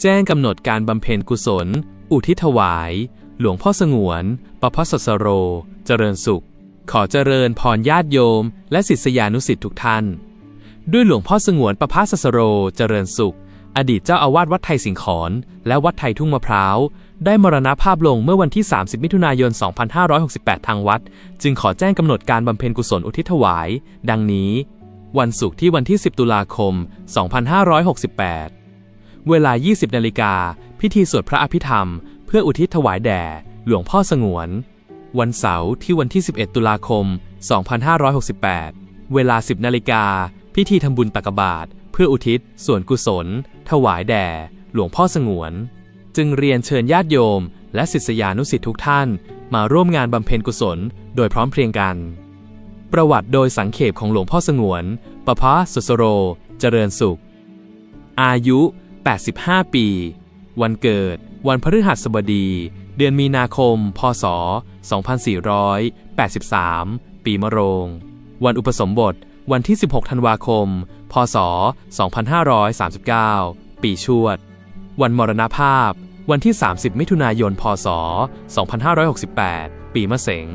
แจ้งกำหนดการบำเพ็ญกุศล อุทิศถวาย หลวงพ่อสงวนประพัสสโร เจริญสุข ขอเจริญพรญาติโยม และศิษยานุสิษย์ทุกท่าน ด้วยหลวงพ่อสงวนประพัสสโร เจริญสุข อดีตเจ้าอาวาสวัดไทยสิงขอนและวัดไทยทุ่งมะพร้าว ได้มรณภาพลงเมื่อวันที่ 30 มิถุนายน 2568 ทางวัด จึงขอแจ้งกำหนดการบำเพ็ญกุศลอุทิศถวาย ดังนี้ วันศุกร์ที่วันที่ 10 ตุลาคม 2568 เวลา 20 นาฬิกา พิธีสวดพระอภิธรรม เพื่ออุทิศถวายแด่ หลวงพ่อสงวน วันเสาร์ที่วันที่ 11 ตุลาคม 2568 เวลา 10 นาฬิกา พิธีทำบุญตักบาตรเพื่ออุทิศส่วนกุศล ถวายแด่ หลวงพ่อสงวน จึงเรียนเชิญญาติโยม และศิษยานุสิษย์ทุกท่าน มาร่วมงานบำเพ็ญกุศล โดยพร้อมเพรียงกัน ประวัติโดยสังเขปของหลวงพ่อสงวน ประพะสุสโร เจริญสุข อายุ 85 ปี วันเกิด วันพฤหัสบดี เดือนมีนาคม พศ 2483 ปีมะโรง วันอุปสมบท วันที่ 16 ธันวาคม พศ 2539 ปีชวด วันมรณภาพ วันที่ 30 มิถุนายน พศ 2568 ปีมะเสง